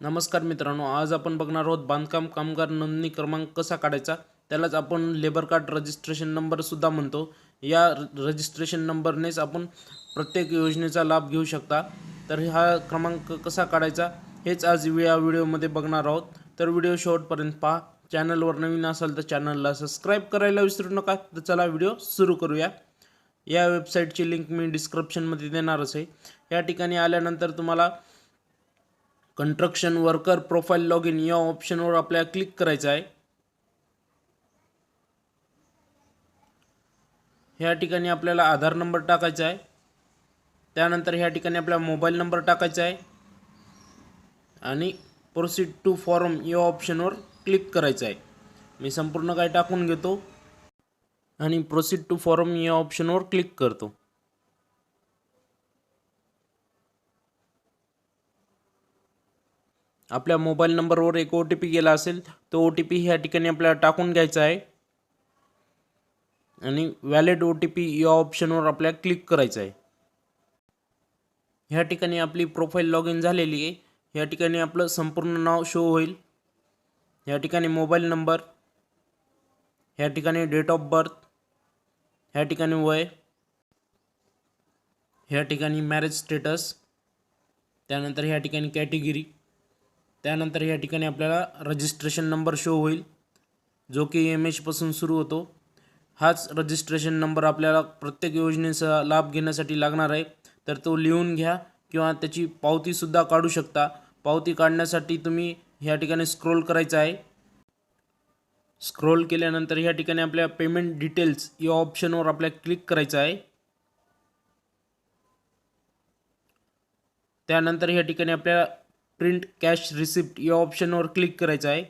नमस्कार मित्रांनो आज आपण बघणार आहोत बांधकाम कामगार नोंदणी क्रमांक कसा काढायचा? त्यालाच आपण लेबर कार्ड रजिस्ट्रेशन नंबरसुद्धा म्हणतो. या रजिस्ट्रेशन नंबरनेच आपण प्रत्येक योजनेचा लाभ घेऊ शकता. तर हा क्रमांक कसा काढायचा? हेच आज या व्हिडिओमध्ये बघणार आहोत. तर व्हिडिओ शेवटपर्यंत पहा. चॅनलवर नवीन असाल तर चॅनलला सबस्क्राईब करायला विसरू नका. तर चला व्हिडिओ सुरू करूया. या वेबसाईटची लिंक मी डिस्क्रिप्शनमध्ये देणारच आहे. या ठिकाणी आल्यानंतर तुम्हाला construction worker profile log in या ऑप्शनवर आपल्याला क्लिक करायचं आहे. ह्या ठिकाणी आपल्याला आधार नंबर टाकायचा आहे. त्यानंतर ह्या ठिकाणी आपला मोबाईल नंबर टाकायचा आहे. आणि प्रोसीड टू फॉर्म या ऑप्शनवर क्लिक करायचं आहे. मी संपूर्ण काय टाकून घेतो. आणि प्रोसीड टू फॉर्म या ऑप्शनवर क्लिक करतो. आपल्या मोबाईल नंबरवर एक ओ टी पी गेला असेल तो ओ टी पी ह्या ठिकाणी आपल्याला टाकून घ्यायचा आहे. आणि व्हॅलिड ओ टी पी या ऑप्शनवर आपल्याला क्लिक करायचं आहे. ह्या ठिकाणी आपली प्रोफाईल लॉग इन झालेली आहे. ह्या ठिकाणी आपलं संपूर्ण नाव शो होईल. ह्या ठिकाणी मोबाईल नंबर ह्या ठिकाणी डेट ऑफ बर्थ ह्या ठिकाणी वय ह्या ठिकाणी मॅरेज स्टेटस त्यानंतर ह्या ठिकाणी कॅटेगरी त्यानंतर या ठिकाणी आपल्याला रजिस्ट्रेशन नंबर शो होईल. जो की एम एचपासून सुरू होतो. हाच रजिस्ट्रेशन नंबर आपल्याला प्रत्येक योजनेचा लाभ घेण्यासाठी लागणार आहे. तर तो लिहून घ्या किंवा त्याची पावतीसुद्धा काढू शकता. पावती काढण्यासाठी तुम्ही ह्या ठिकाणी स्क्रोल करायचं आहे. स्क्रोल केल्यानंतर ह्या ठिकाणी आपल्या पेमेंट डिटेल्स या ऑप्शनवर आपल्याला क्लिक करायचं आहे. त्यानंतर ह्या ठिकाणी आपल्याला प्रिंट कॅश रिसिप्ट या ऑप्शनवर क्लिक करायचं आहे.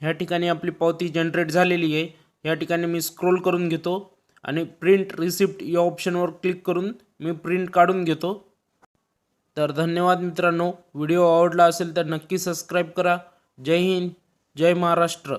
ह्या ठिकाणी आपली पावती जनरेट झालेली आहे. या ठिकाणी मी स्क्रोल करून घेतो आणि प्रिंट रिसिप्ट या ऑप्शनवर क्लिक करून मी प्रिंट काढून घेतो. तर धन्यवाद मित्रांनो. व्हिडिओ आवडला असेल तर नक्की सबस्क्राईब करा. जय हिंद. जय महाराष्ट्र.